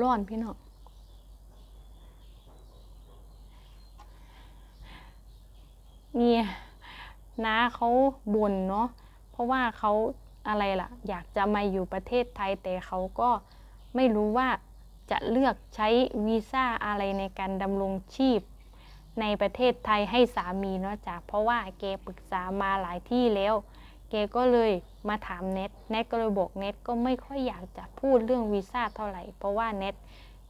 ร้อนพี่น้องนี่น้าเขาบ่นเนาะเพราะว่าเขาอะไรล่ะ อยากจะมาอยู่ประเทศไทยแต่เขาก็ไม่รู้ว่าจะเลือกใช้วีซ่าอะไรในการดำรงชีพในประเทศไทยให้สามีเนาะจ้ะเพราะว่าแกปรึกษามาหลายที่แล้ว แกก็เลยมาถามเน็ตเน็ตก็เลยบอกเน็ตก็ไม่ค่อยอยากจะพูดเรื่องวีซ่าเท่าไหร่ เพราะว่าเน็ต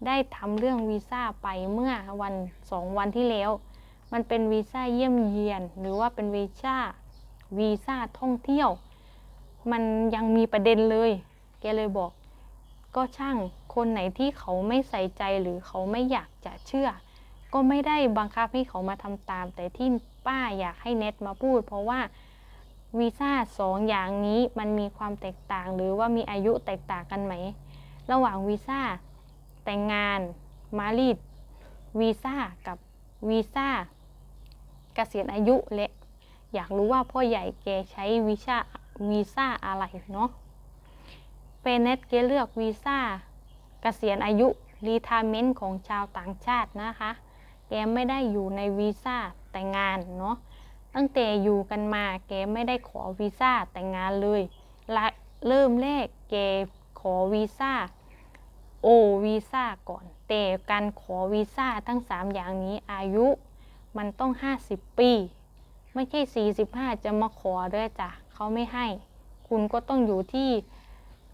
ได้ทำเรื่องวีซ่าไปเมื่อวันสองวันที่แล้ว มันเป็นวีซ่าเยี่ยมเยียน หรือว่าเป็นวีซ่าวีซ่าท่องเที่ยว มันยังมีประเด็นเลย แกเลยบอก ก็ช่างคนไหนที่เขาไม่ใส่ใจหรือเขาไม่อยากจะเชื่อ ก็ไม่ได้บังคับให้เขามาทำตาม แต่ที่ป้าอยากให้เน็ตมาพูด เพราะว่า วีซ่าสองอย่างนี้มันมีความแตกต่าง หรือว่ามีอายุแตกต่างกันไหม ระหว่างวีซ่าแต่งงานมารีดวีซ่ากับวีซ่าเกษียณอายุและอยากรู้ว่าพ่อใหญ่แกใช้วีซ่าวีซ่าอะไรเนาะเฟเนตแกเลือกวีซ่าเกษียณอายุรีทาเมนต์ของชาวต่างชาตินะคะ แกไม่ได้อยู่ในวีซ่าแต่งงานเนาะ ตั้งแต่อยู่กันมาแกไม่ได้ขอวีซ่าแต่งงานเลยละเริ่มแรกแกขอวีซ่าโอวีซ่าก่อน แต่การขอวีซ่าทั้ง 3 อย่างนี้อายุมันต้อง 50 ปี ไม่ใช่ 45 จะมาขอด้วยจ้ะเขาไม่ให้ คุณก็ต้องอยู่ที่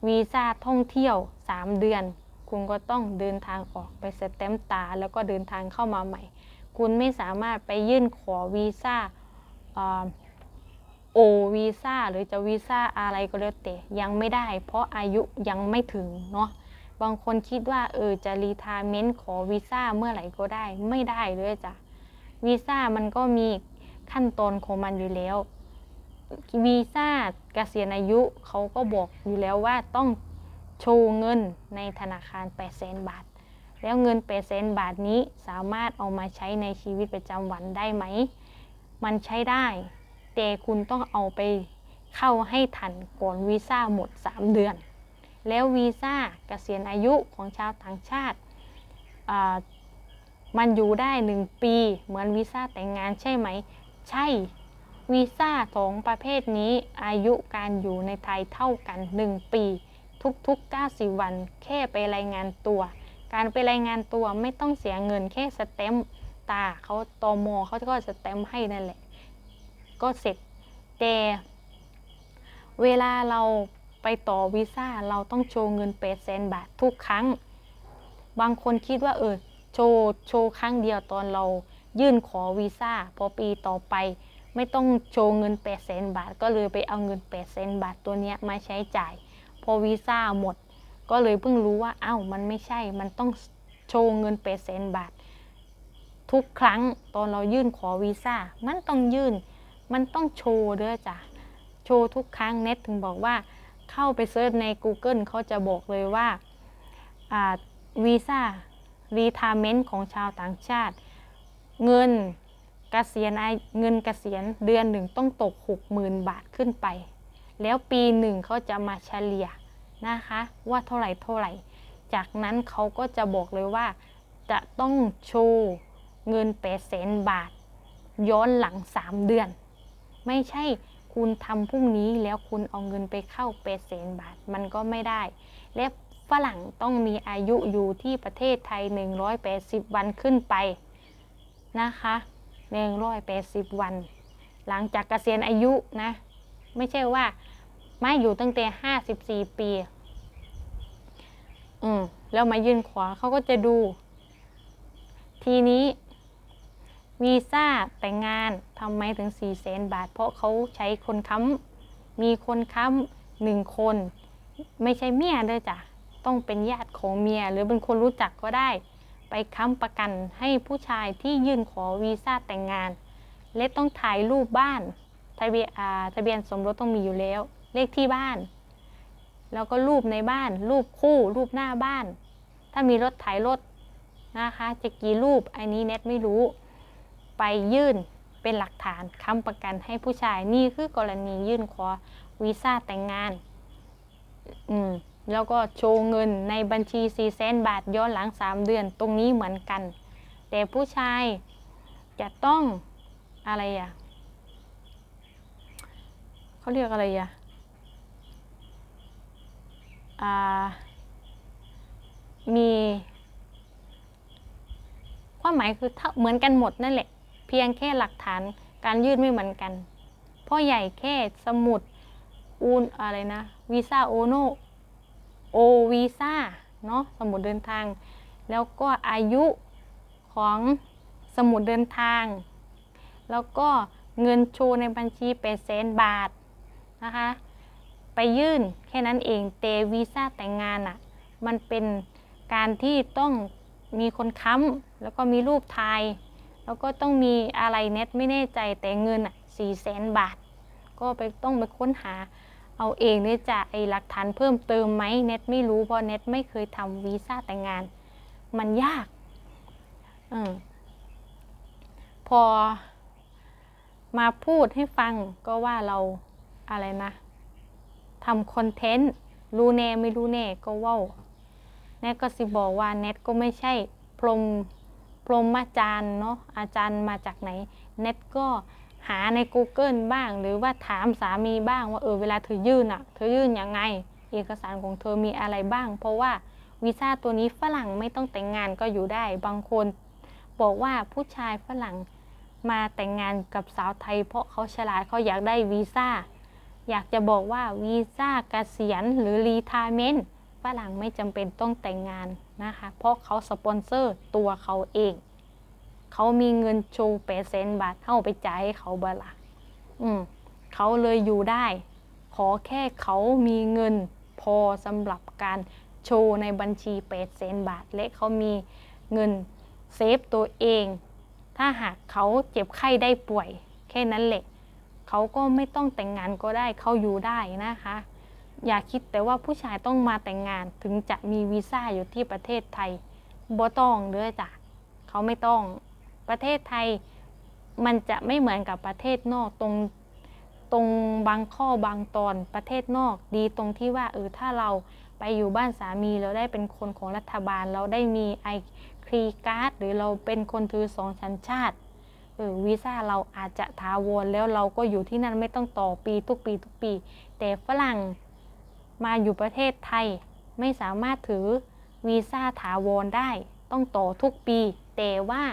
วีซ่าท่องเที่ยว 3 เดือน คุณก็ต้องเดินทางออกไปสแตมตา แล้วก็เดินทางเข้ามาใหม่ คุณไม่สามารถไปยื่นขอวีซ่า โอวีซ่าหรือจะวีซ่าอะไรก็แล้วแต่ยังไม่ได้ เพราะอายุยังไม่ถึงเนาะบางคนคิดว่าเออจะรีทาเมนต์ขอวีซ่าเมื่อไหร่ก็ได้ไม่ได้เลยจ้ะวีซ่ามันก็มีขั้นตอนของมันอยู่แล้ววีซ่าเกษียณอายุเขาก็บอกอยู่แล้วว่าต้องโชว์เงินในธนาคาร8 0 0 0 0 0บาท แล้วเงิน8 0 0 0 0 0บาทนี้สามารถเอามาใช้ในชีวิตประจำวันได้ไหม มันใช้ได้ แต่คุณต้องเอาไปเข้าให้ทันก่อนวีซ่าหมด 3 เดือน แล้ววีซ่าเกษียณอายุของชาวต่างชาติ มันอยู่ได้ 1 ปีเหมือนวีซ่าแต่งงานใช่ไหม ใช่วีซ่าสองประเภทนี้อายุการอยู่ในไทยเท่ากัน 1 ปี ทุกๆ 90 วัน แค่ไปรายงานตัว การไปรายงานตัวไม่ต้องเสียเงินแค่สเต็ม ตาเขาตอมอเขาก็สแตมให้นั่นแหละ ก็เสร็จแต่เวลาเราไปต่อวีซ่าเราต้องโชว์เงินเปดแสนบาททุกครั้ง บางคนคิดว่าเออโชว์โชว์ครั้งเดียวตอนเรายื่นขอวีซ่าพอปีต่อไป ไม่ต้องโชว์เงินแปดแสนบาท ก็เลยไปเอาเงินแปดแสนบาทตัวนี้มาใช้จ่าย พอวีซ่าหมด ก็เลยเพิ่งรู้ว่าเอ้ามันไม่ใช่มันต้องโชว์เงินแปดแสนบาท ทุกครั้งตอนเรายื่นขอวีซ่า มันต้องยื่น มันต้องโชว์ด้วยจ้ะ โชว์ทุกครั้งเน็ตถึงบอกว่าเข้าไปเซิร์ชใน Google เขาจะบอกเลยว่าวีซ่ารีทาเมนต์ของชาวต่างชาติ เงินกเกษียณเงินกเกษียณเดือนหนึ่งต้องตก 60,000 บาทขึ้นไป แล้วปีหนึ่งเขาจะมาเฉลี่ยนะคะ ว่าเท่าไหร่เท่าไหร่ จากนั้นเขาก็จะบอกเลยว่าจะต้องโชว์ เงินแปดแสนบาท ย้อนหลัง3เดือน ไม่ใช่คุณทำพรุ่งนี้แล้วคุณเอาเงินไปเข้าแปดแสนบาทมันก็ไม่ได้ และฝรั่งต้องมีอายุอยู่ที่ประเทศไทย 180 วันขึ้นไปนะคะ 180 วัน หลังจากเกษียณอายุนะ ไม่ใช่ว่าไม่อยู่ตั้งแต่ 54 ปี อืม แล้วมายื่นขวาเขาก็จะดู ทีนี้ วีซ่าแต่งงานทำไมถึง4แสนบาท เพราะเขาใช้คนค้ำมีคนค้ำหนึ่งคน ไม่ใช่เมียด้วยจ้ะต้องเป็นญาติของเมีย หรือเป็นคนรู้จักก็ได้ ไปค้ำประกันให้ผู้ชายที่ยื่นขอวีซ่าแต่งงาน และต้องถ่ายรูปบ้านทะเบียนทะเบียนสมรสต้องมีอยู่แล้ว เลขที่บ้าน แล้วก็รูปในบ้าน รูปคู่ รูปหน้าบ้าน ถ้ามีรถถ่ายรถนะคะ จะกี่รูป อันนี้เน็ตไม่รู้ ไปยื่นเป็นหลักฐานค้ำประกันให้ผู้ชายนี่คือกรณียื่นขอวีซ่าแต่งงาน อืมแล้วก็โชว์เงินในบัญชี4แสนบาทย้อนหลัง 3 เดือนตรงนี้เหมือนกัน แต่ผู้ชายจะต้องอะไรอะเขาเรียกอะไรอะอ่ามี ความหมายคือเท่าเหมือนกันหมดนั่นแหละ เพียงแค่หลักฐานการยื่นไม่เหมือนกัน พ่อใหญ่แค่สมุดอูนอะไรนะวีซ่าโอโนโอวีซ่าเนาะสมุดเดินทาง แล้วก็อายุของสมุดเดินทาง แล้วก็เงินโชว์ในบัญชีเป็นแสนบาทนะคะไปยื่นแค่นั้นเองแต่วีซ่าแต่งงานอะ่ะมันเป็นการที่ต้องมีคนค้ำแล้วก็มีรูปถ่าย แล้วก็ต้องมีอะไรเน็ตไม่แน่ใจแต่เงินอะสี่แสนบาท ก็ไปต้องไปค้นหาเอาเองเนี่ยจะไอหลักฐานเพิ่มเติมไหมเน็ตไม่รู้เพราะเน็ตไม่เคยทำวีซ่าแต่งงาน มันยากอมพอมาพูดให้ฟังก็ว่าเราอะไรนะทำคอนเทนต์รู้แน่ไม่รู้แน่ก็ว่าแน็ตก็สิบอกว่าเน็ตก็ไม่ใช่พรม พรหมอาจารย์เนาะอาจารย์มาจากไหน เน็ตก็หาใน Google บ้าง หรือว่าถามสามีบ้างว่าเออเวลาเธอยื่นอะเธอยื่นยังไง เอกสารของเธอมีอะไรบ้าง เพราะว่าวีซ่าตัวนี้ฝรั่งไม่ต้องแต่งงานก็อยู่ได้ บางคนบอกว่าผู้ชายฝรั่งมาแต่งงานกับสาวไทย เพราะเขาฉลาดเขาอยากได้วีซ่าอยากจะบอกว่าวีซ่าเกษียณหรือรีทาเมนต์ฝรั่งไม่จำเป็นต้องแต่งงาน นะคะ เพราะเขาสปอนเซอร์ตัวเขาเอง เขามีเงินโชว์เปอร์เซ็นต์บาทเท่าไปจ่ายให้เขาบละอืมเขาเลยอยู่ได้ ขอแค่เขามีเงินพอสำหรับการโชว์ในบัญชีเปอร์เซ็นต์บาท และเขามีเงินเซฟตัวเอง ถ้าหากเขาเจ็บไข้ได้ป่วย แค่นั้นแหละเขาก็ไม่ต้องแต่งงานก็ได้เขาอยู่ได้นะคะ อย่าคิดแต่ว่าผู้ชายต้องมาแต่งงานถึงจะมีวีซ่าอยู่ที่ประเทศไทยบ่ต้องเด้อจ้ะเขาไม่ต้อง ประเทศไทยมันจะไม่เหมือนกับประเทศนอกตรงตรงบางข้อบางตอนประเทศนอกดีตรงที่ว่าเออถ้าเราไปอยู่บ้านสามีเราได้เป็นคนของรัฐบาล เราได้มีไอครีการ์ดหรือเราเป็นคนถือสองสัญชาติเออวีซ่าเราอาจจะทาวรแล้วเราก็อยู่ที่นั่นไม่ต้องต่อปีทุกปีทุกปี แต่ฝรั่ง มาอยู่ประเทศไทย ไม่สามารถถือวีซ่าถาวรได้ ต้องต่อทุกปี แต่ว่า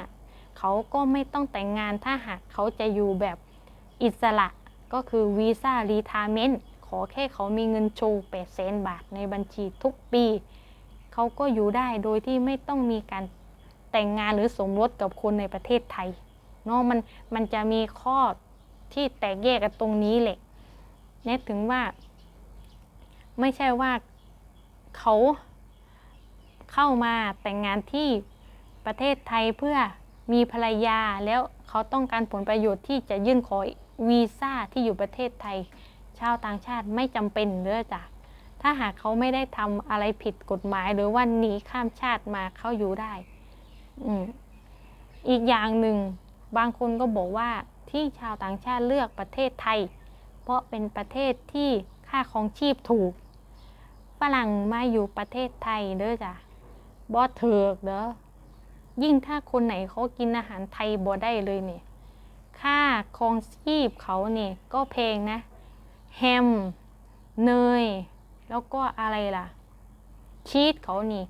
เขาก็ไม่ต้องแต่งงานถ้าหากเขาจะอยู่แบบอิสระก็คือวีซ่ารีทาเมนต์ขอแค่เขามีเงินโชว์แปดแสนบาทในบัญชีทุกปี เขาก็อยู่ได้โดยที่ไม่ต้องมีการแต่งงานหรือสมรสกับคนในประเทศไทยเนาะมันมันจะมีข้อที่แตกแยกกันตรงนี้แหละเน็ตถึงว่า ไม่ใช่ว่าเขาเข้ามาแต่งงานที่ประเทศไทยเพื่อมีภรรยาแล้วเขาต้องการผลประโยชน์ที่จะยื่นขอวีซ่าที่อยู่ประเทศไทย ชาวต่างชาติไม่จำเป็นเด้อจ้ะถ้าหากเขาไม่ได้ทำอะไรผิดกฎหมาย หรือว่าหนีข้ามชาติมาเข้าอยู่ได้อืมอีกอย่างหนึ่งบางคนก็บอกว่าที่ชาวต่างชาติเลือกประเทศไทย เพราะเป็นประเทศที่ค่าของชีพถูก รั่งมาอยู่ประเทศไทยเด้อจ้ะบอเถือกเด้อยิ่งถ้าคนไหนเขากินอาหารไทยบ่ได้เลยเนี่ย ค่าครองชีพเขาเนี่ยก็แพงนะ แฮม เนย แล้วก็อะไรล่ะ ชีสเขานี่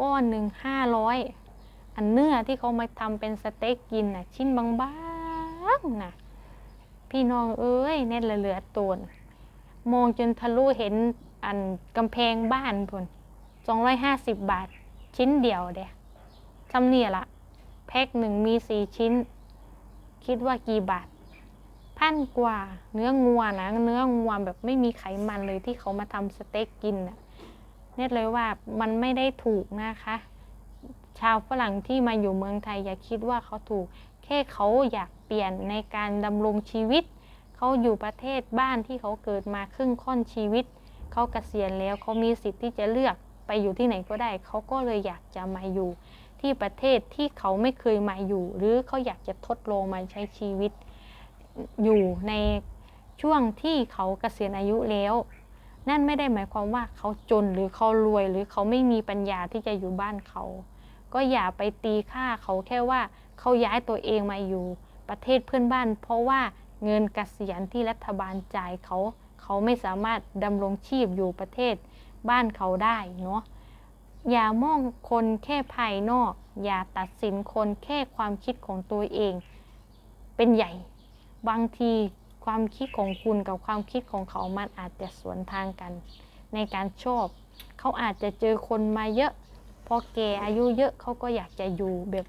ก้อนหนึ่งห้าร้อย อันเนื้อที่เขามาทำเป็นสเต็กกินน่ะ ชิ้นบางๆนะพี่น้องเอ้ยเน็ตเหลือๆตัวนมองจนทะลุเห็น อันกำแพงบ้านพุ่นสองร้อยห้าสิบบาทชิ้นเดียวเด้ทำเนี่ยละแพ็คหนึ่งมีสี่ชิ้น คิดว่ากี่บาทพันกว่า เนื้องัวนะ เนื้องัวแบบไม่มีไขมันเลยที่เขามาทำสเต็กกินน่ะเน็ตเลยว่ามันไม่ได้ถูกนะคะ ชาวฝรั่งที่มาอยู่เมืองไทยอย่าคิดว่าเขาถูก แค่เขาอยากเปลี่ยนในการดำรงชีวิต เขาอยู่ประเทศบ้านที่เขาเกิดมาครึ่งค่อนชีวิต เขาเกษียณแล้วเขามีสิทธิ์ที่จะเลือกไปอยู่ที่ไหนก็ได้ เขาก็เลยอยากจะมาอยู่ ที่ประเทศที่เขาไม่เคยมาอยู่ หรือเขาอยากจะทดลองมาใช้ชีวิตอยู่ในช่วงที่เขาเกษียณอายุแล้ว นั่นไม่ได้หมายความว่าเขาจนหรือเขารวย หรือเขาไม่มีปัญญาที่จะอยู่บ้านเขา ก็อย่าไปตีค่าเขาแค่ว่าเขาย้ายตัวเองมาอยู่ประเทศเพื่อนบ้าน เพราะว่าเงินเกษียณที่รัฐบาลจ่ายเขา เขาไม่สามารถดำรงชีพอยู่ประเทศบ้านเขาได้เนาะอย่ามองคนแค่ภายนอก อย่าตัดสินคนแค่ความคิดของตัวเอง เป็นใหญ่ บางทีความคิดของคุณกับความคิดของเขามันอาจจะสวนทางกัน ในการชอบ เขาอาจจะเจอคนมาเยอะพอแกอายุเยอะเขาก็อยากจะอยู่แบบ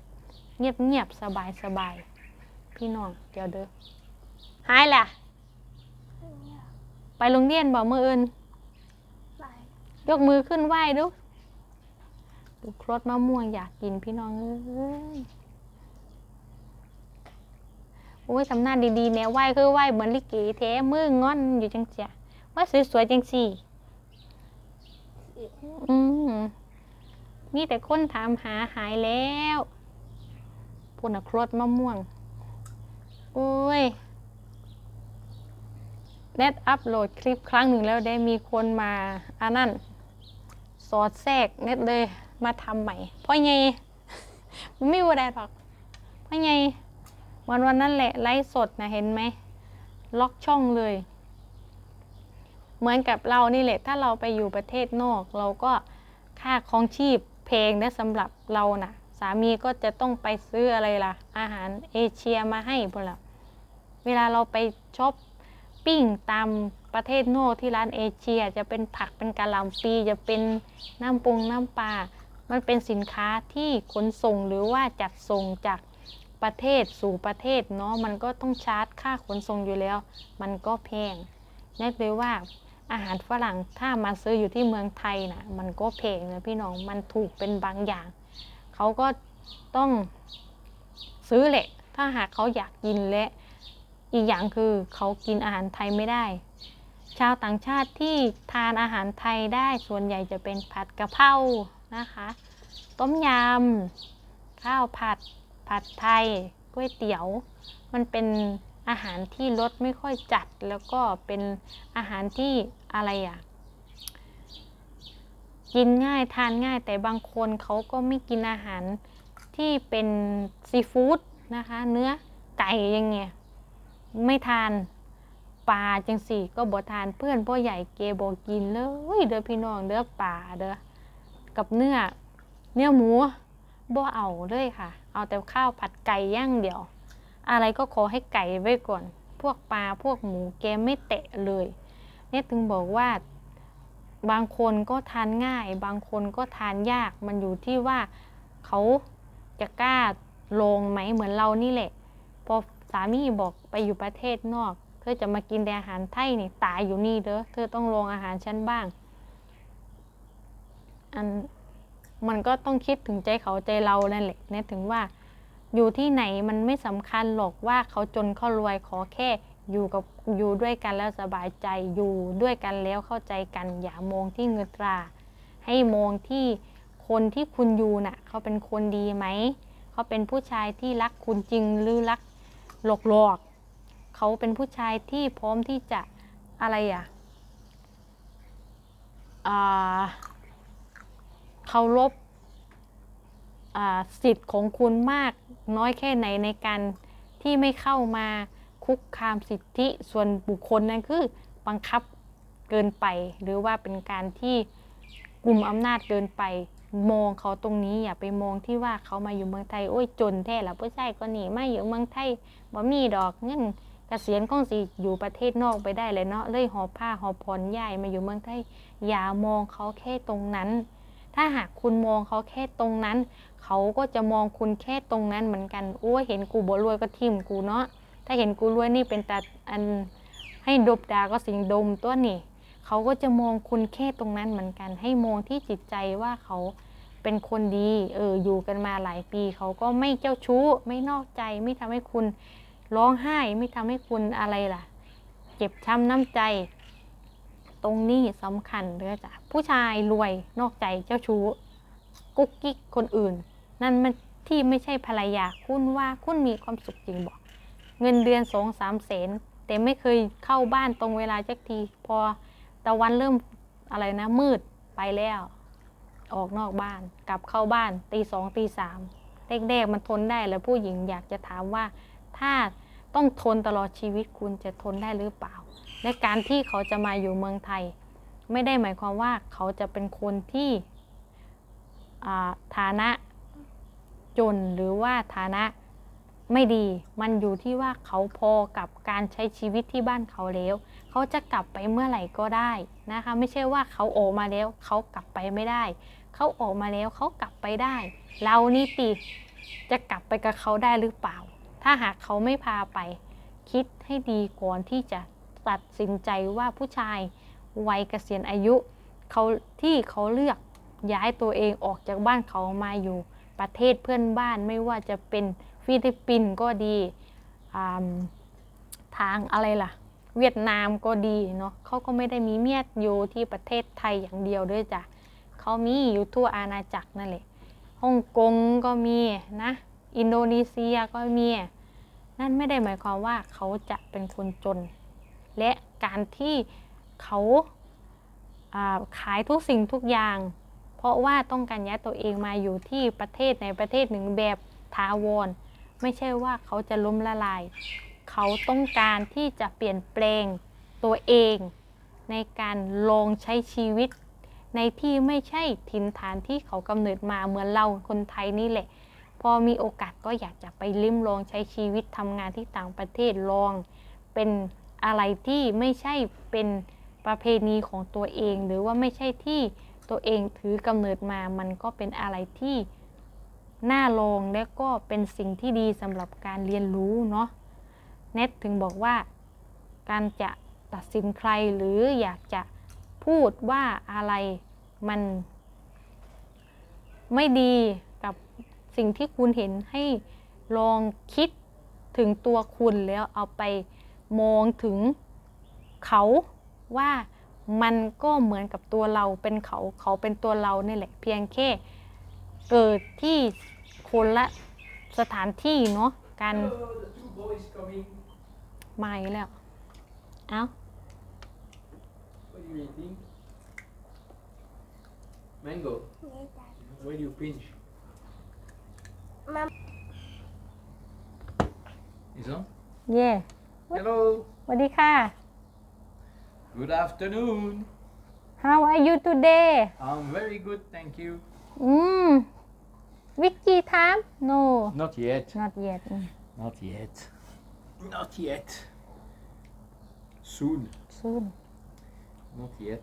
เงียบๆสบายๆพี่น้องเดี๋ยวเด้อหายแหละ ไปโรงเรียนบอกมืออื่นไปยกมือขึ้นไหว้ดูดูครดมะม่วงอยากกินพี่น้องเอ้ยโอ้ยทำหน้าดีๆแนวไหว้คือไหว้เหมือนลิเกแท้มืองอนอยู่จังเสียว่าสวยๆจังสี่อืมมีแต่คนถามหาหายแล้วพูนนะครดมะม่วงโอ้ย เน็ตอัพโหลดคลิปครั้งหนึ่งแล้วได้มีคนมาอันนั้นสอดแทรกเน็ตเลยมาทำใหม่เพราะไงมันไม่ว่าได้หรอกเพราะไงวันวันนั้นแหละไลฟ์สดนะเห็นไหมล็อกช่องเลย เหมือนกับเรานี่แหละ ถ้าเราไปอยู่ประเทศนอก เราก็ค่าครองชีพแพงนะสำหรับเรานะ่ะ สามีก็จะต้องไปซื้ออะไรล่ะ อาหารเอเชียมาให้พวกเราเวลาเราไปช็อป ปิ้งตามประเทศโนอกที่ร้านเอเชีย จะเป็นผักเป็นกะหล่ำปีจะเป็นน้ำปรุงน้ำปลา มันเป็นสินค้าที่ขนส่งหรือว่าจัดส่งจากประเทศสู่ประเทศเนาะมันก็ต้องชาร์จค่าขนส่งอยู่แล้ว มันก็แพงนึกเลยว่าอาหารฝรั่งถ้ามาซื้ออยู่ที่เมืองไทยนะมันก็แพงนะพี่น้องมันถูกเป็นบางอย่าง เขาก็ต้องซื้อแหละ ถ้าหากเขาอยากกินและ อีกอย่างคือเขากินอาหารไทยไม่ได้ ชาวต่างชาติที่ทานอาหารไทยได้ส่วนใหญ่จะเป็นผัดกะเพรานะคะ ต้มยำ ข้าวผัด ผัดไทยก๋วยเตี๋ยว มันเป็นอาหารที่รสไม่ค่อยจัด แล้วก็เป็นอาหารที่อะไรอะ่ะกินง่ายทานง่ายแต่บางคนเขาก็ไม่กินอาหารที่เป็นซีฟู้ดนะคะ เนื้อไก่อยังเงี้ย ไม่ทานปลาจังสี่ก็บ่ทานเพื่อนพ่อใหญ่เกบอกกินเลยเด้อพี่น้องเด้อปลาเด้อกับเนื้อเนื้อหมูบ่เอาเลยค่ะ เอาแต่ข้าวผัดไก่ย่างเดียว อะไรก็ขอให้ไก่ไว้ก่อน พวกปลาพวกหมูแกไม่แตะเลยเนี่ยถึงบอกว่าบางคนก็ทานง่าย บางคนก็ทานยากมันอยู่ที่ว่าเขาจะกล้าลงไหมเหมือนเรานี่แหละพอ สามีบอกไปอยู่ประเทศนอก เธอจะมากินแต่อาหารไทยนี่ตายอยู่นี่เด้อเธอต้องลงอาหารฉันบ้าง อันมันก็ต้องคิดถึงใจเขาใจเรานั่นแหละนี่ยถึงว่า อยู่ที่ไหนมันไม่สำคัญหรอกว่าเขาจนเขารวยขอแค่อยู่กับอยู่ด้วยกันแล้วสบายใจอยู่ด้วยกันแล้วเข้าใจกัน อย่ามองที่เงินตรา ให้มองที่คนที่คุณอยู่น่ะ เขาเป็นคนดีไหม เขาเป็นผู้ชายที่รักคุณจริงหรือรัก หลอกหลอกๆเขาเป็นผู้ชายที่พร้อมที่จะอะไรอะเคารพสิทธิ์ของคุณมากน้อยแค่ไหนในการที่ไม่เข้ามาคุกคามสิทธิส่วนบุคคลนั่นคือบังคับเกินไป หรือว่าเป็นการที่กลุ่มอำนาจเกินไป มองเขาตรงนี้อย่าไปมองที่ว่าเขามาอยู่เมืองไทยโอ้ยจนแท้ละผู้ชายก็หนีมาอยู่เมืองไทยบ่มีดอกเงินเกษียณคงสิอยู่ประเทศนอกไปได้เลยเนาะเลยหอบผ้าหอบผ่อนย้ายมาอยู่เมืองไทยอย่ามองเขาแค่ตรงนั้น ถ้าหากคุณมองเขาแค่ตรงนั้น เขาก็จะมองคุณแค่ตรงนั้นเหมือนกันโอ้ยเห็นกูบ่รวยก็ทิมกูเนาะถ้าเห็นกูรวยนี่เป็นตาอันให้ดบดาก็สิงดมตัวนี่ เขาก็จะมองคุณแค่ตรงนั้นเหมือนกัน ให้มองที่จิตใจว่าเขาเป็นคนดี เออ อยู่กันมาหลายปี เขาก็ไม่เจ้าชู้ ไม่นอกใจ ไม่ทำให้คุณร้องไห้ ไม่ทำให้คุณอะไรล่ะ เจ็บช้ำน้ำใจ ตรงนี้สำคัญเด้อจ้ะ ผู้ชายรวยนอกใจเจ้าชู้ กุ๊กกิ๊กคนอื่น นั่นมันที่ไม่ใช่ภรรยาคุณว่าคุณมีความสุขจริงบอก เงินเดือนสองสามแสนแต่ไม่เคยเข้าบ้านตรงเวลาจักที พอ ตะวันเริ่มอะไรนะ มืดไปแล้ว ออกนอกบ้าน กลับเข้าบ้านตีสองตีสามเด็กๆมันทนได้แล้วผู้หญิงอยากจะถามว่า ถ้าต้องทนตลอดชีวิตคุณจะทนได้หรือเปล่า และการที่เขาจะมาอยู่เมืองไทย ไม่ได้หมายความว่าเขาจะเป็นคนที่ฐานะจนหรือว่าฐานะ ไม่ดี มันอยู่ที่ว่าเขาพอกับการใช้ชีวิตที่บ้านเขาแล้ว เขาจะกลับไปเมื่อไหร่ก็ได้นะคะ ไม่ใช่ว่าเขาออกมาแล้ว เขากลับไปไม่ได้ เขาออกมาแล้วเขากลับไปได้ เรานี่ติจะกลับไปกับเขาได้หรือเปล่า ถ้าหากเขาไม่พาไป คิดให้ดีก่อนที่จะตัดสินใจว่าผู้ชายวัยเกษียณอายุเขาที่เขาเลือกย้ายตัวเองออกจากบ้านเขามาอยู่ประเทศเพื่อนบ้านไม่ว่าจะเป็น ฟิลิปปินส์ก็ดีทางอะไรล่ะ เวียดนามก็ดีเนาะเขาก็ไม่ได้มีเมียอยู่ที่ประเทศไทยอย่างเดียวด้วยจ้ะเขามีอยู่ทั่วอาณาจักรนั่นแหละฮ่องกงก็มีนะ อินโดนีเซียก็มี นั่นไม่ได้หมายความว่าเขาจะเป็นคนจน และการที่เขาาขายทุกสิ่งทุกอย่าง เพราะว่าต้องการย้ายตัวเองมาอยู่ที่ประเทศในประเทศหนึ่งแบบทาวร ไม่ใช่ว่าเขาจะล้มละลาย เขาต้องการที่จะเปลี่ยนแปลงตัวเอง ในการลองใช้ชีวิต ในที่ไม่ใช่ถิ่นฐานที่เขากำเนิดมาเหมือนเราคนไทยนี่แหละ พอมีโอกาสก็อยากจะไปลิ้มลองใช้ชีวิตทำงานที่ต่างประเทศลอง เป็นอะไรที่ไม่ใช่เป็นประเพณีของตัวเอง หรือว่าไม่ใช่ที่ตัวเองถือกำเนิดมามันก็เป็นอะไรที่ น่าลองและก็เป็นสิ่งที่ดีสำหรับการเรียนรู้เนาะเน็ตถึงบอกว่า การจะตัดสินใครหรืออยากจะพูดว่าอะไรมัน ไม่ดีกับสิ่งที่คุณเห็นให้ลองคิดถึงตัวคุณแล้วเอาไปมองถึงเขาว่ามันก็เหมือนกับตัวเราเป็นเขาเขาเป็นตัวเรานี่แหละเพียงแค่เกิดที่ คนละสถานที่เนาะการ Hello, the two boys coming. มาอีกแล้ว เอ้า What are you eating? Mango. Where do you pinch? Mom. Is on? เย่ Hello. สวัสดีค่ะ Good afternoon. How are you today I'm very good, thank you. อื Vicky, time? No, Not yet. not yet. Mm. Not yet. Not yet. Soon. Soon. Not yet.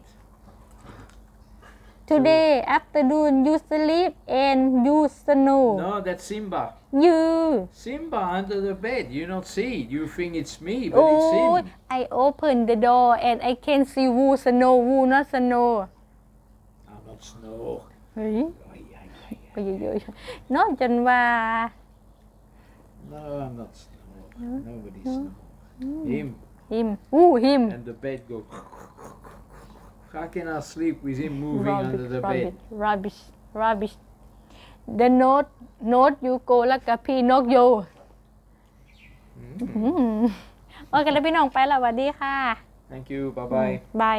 Today afternoon you sleep and you snow. No, that's Simba. You. Simba under the bed. You not see. You think it's me, but Oh, it's him. I open the door and I can see who snow, who not snow. I'm not snow. Really? เยอะๆเนาะจนว่า No, I'm not snow. Nobody's snow. Him. him woo him And the bed go. How can I sleep with him moving under the bed? rubbish rubbish the note note you go แล้วกับพี่นกโยอืมโอเคแล้วพี่น้องไปแล้วสวัสดีค่ะ Thank you. Bye bye. บาย